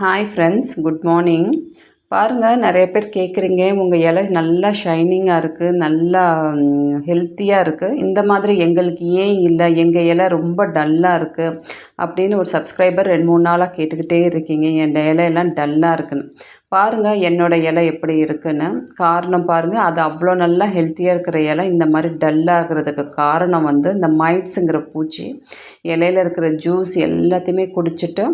Hi friends good morning பாருங்கள் நிறைய பேர் கேட்குறீங்க உங்கள் இலை நல்லா ஷைனிங்காக இருக்குது நல்லா ஹெல்த்தியாக இருக்குது இந்த மாதிரி எங்களுக்கு ஏன் இல்லை? எங்கள் இலை ரொம்ப டல்லாக இருக்குது அப்படின்னு ஒரு சப்ஸ்கிரைபர் ரெண்டு மூணு நாளாக கேட்டுக்கிட்டே இருக்கீங்க. என் இலையெல்லாம் டல்லாக இருக்குன்னு. பாருங்கள் என்னோடய இலை எப்படி இருக்குன்னு. காரணம் பாருங்கள் அது அவ்வளோ நல்லா ஹெல்த்தியாக இருக்கிற இலை. இந்த மாதிரி டல்லாகிறதுக்கு காரணம் வந்து இந்த மைட்ஸுங்கிற பூச்சி. இலையில் இருக்கிற ஜூஸ் எல்லாத்தையுமே குடிச்சிட்டு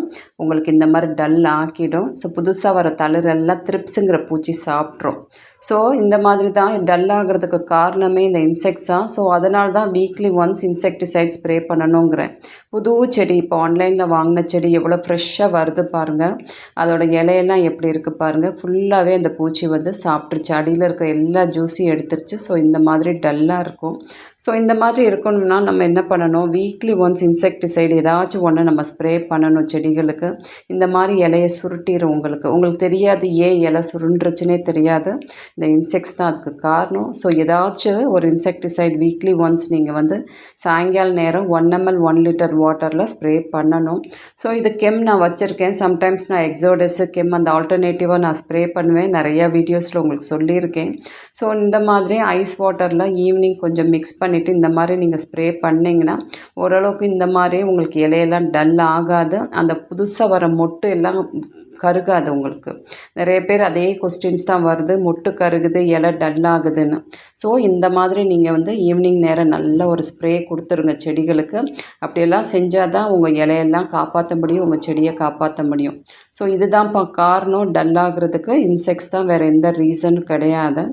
உங்களுக்கு இந்த மாதிரி டல் ஆக்கிடும். ஸோ புதுசாக வர தளிரெல்லாம் த்ரிப்ஸுங்கிற பூச்சி சாப்பிட்ரும். ஸோ இந்த மாதிரி தான் டல் ஆகிறதுக்கு காரணமே இந்த இன்செக்ட்ஸ் தான் ஸோ அதனால தான் வீக்லி ஒன்ஸ் இன்செக்டிசைட் ஸ்ப்ரே பண்ணணுங்கிறேன். புது செடி இப்போ ஆன்லைனில் வாங்கின செடி எவ்வளோ ஃப்ரெஷ்ஷாக வருது பாருங்கள் அதோட இலையெல்லாம் எப்படி இருக்குது பாருங்கள் ஃபுல்லாகவே அந்த பூச்சி வந்து சாப்பிட்ருச்சு அடியில் இருக்கிற எல்லா ஜூஸையும் எடுத்துருச்சு. ஸோ இந்த மாதிரி டல்லாக இருக்கும். ஸோ இந்த மாதிரி இருக்கணும்னா நம்ம என்ன பண்ணணும்? வீக்லி ஒன்ஸ் இன்செக்டிசைடு ஏதாச்சும் ஒன்று நம்ம ஸ்ப்ரே பண்ணணும் செடிகளுக்கு. இந்த மாதிரி இலையை சுருட்டிடும் உங்களுக்கு. உங்களுக்கு தெரியாது ஏன் இலை சுருண்டுருச்சுனே தெரியாது. இந்த இன்செக்ட்ஸ் தான் அதுக்கு காரணம். ஸோ ஏதாச்சும் ஒரு இன்செக்டிசைட் வீக்லி ஒன்ஸ் நீங்கள் வந்து சாயங்கால நேரம் ஒன் எம்எல் ஒன் லிட்டர் வாட்டரில் ஸ்ப்ரே பண்ணணும். ஸோ இது கெம் நான் வச்சுருக்கேன். சம்டைம்ஸ் நான் எக்ஸோடஸு கெம் அந்த ஆல்டர்னேட்டிவாக நான் ஸ்ப்ரே பண்ணுவேன். நிறையா வீடியோஸில் உங்களுக்கு சொல்லியிருக்கேன். ஸோ இந்த மாதிரி ஐஸ் வாட்டரில் ஈவினிங் கொஞ்சம் மிக்ஸ் பண்ணிவிட்டு இந்த மாதிரி நீங்கள் ஸ்ப்ரே பண்ணிங்கன்னா ஓரளவுக்கு இந்த மாதிரி உங்களுக்கு இலையெல்லாம் டல் ஆகாது. அந்த புதுசாக வர மொட்டு எல்லாம் கருகாது உங்களுக்கு. நிறைய பேர் அதே கொஸ்டின்ஸ் தான் வருது. மொட்டு கருகுது இலை டல் ஆகுதுன்னு. ஸோ இந்த மாதிரி நீங்கள் வந்து ஈவினிங் நேரம் நல்ல ஒரு ஸ்ப்ரே கொடுத்துருங்க செடிகளுக்கு. அப்படியெல்லாம் செஞ்சால் தான் உங்கள் இலையெல்லாம் காப்பாற்ற முடியும் உங்கள் செடியை காப்பாற்ற முடியும். ஸோ இதுதான்ப்பா காரணம். டல்லாகிறதுக்கு இன்செக்ட்ஸ் தான் வேறு எந்த ரீசனும் கிடையாது.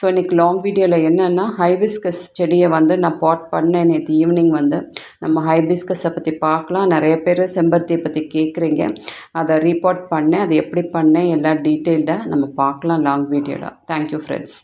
ஸோ இன்றைக்கி லாங் வீடியோவில் என்னென்னா ஹைபிஸ்கஸ் செடியை வந்து நான் பாட் பண்ணேன் நேற்று ஈவினிங் வந்து. நம்ம ஹைபிஸ்கஸை பற்றி பார்க்கலாம். நிறைய பேர் செம்பருத்தியை பற்றி கேட்குறீங்க அதை ரீபார்ட் பண்ணேன். அது எப்படி பண்ணேன்? எல்லா டீட்டெயில்டாக நம்ம பார்க்கலாம் லாங் வீடியோவில் தேங்க்யூ ஃப்ரெண்ட்ஸ்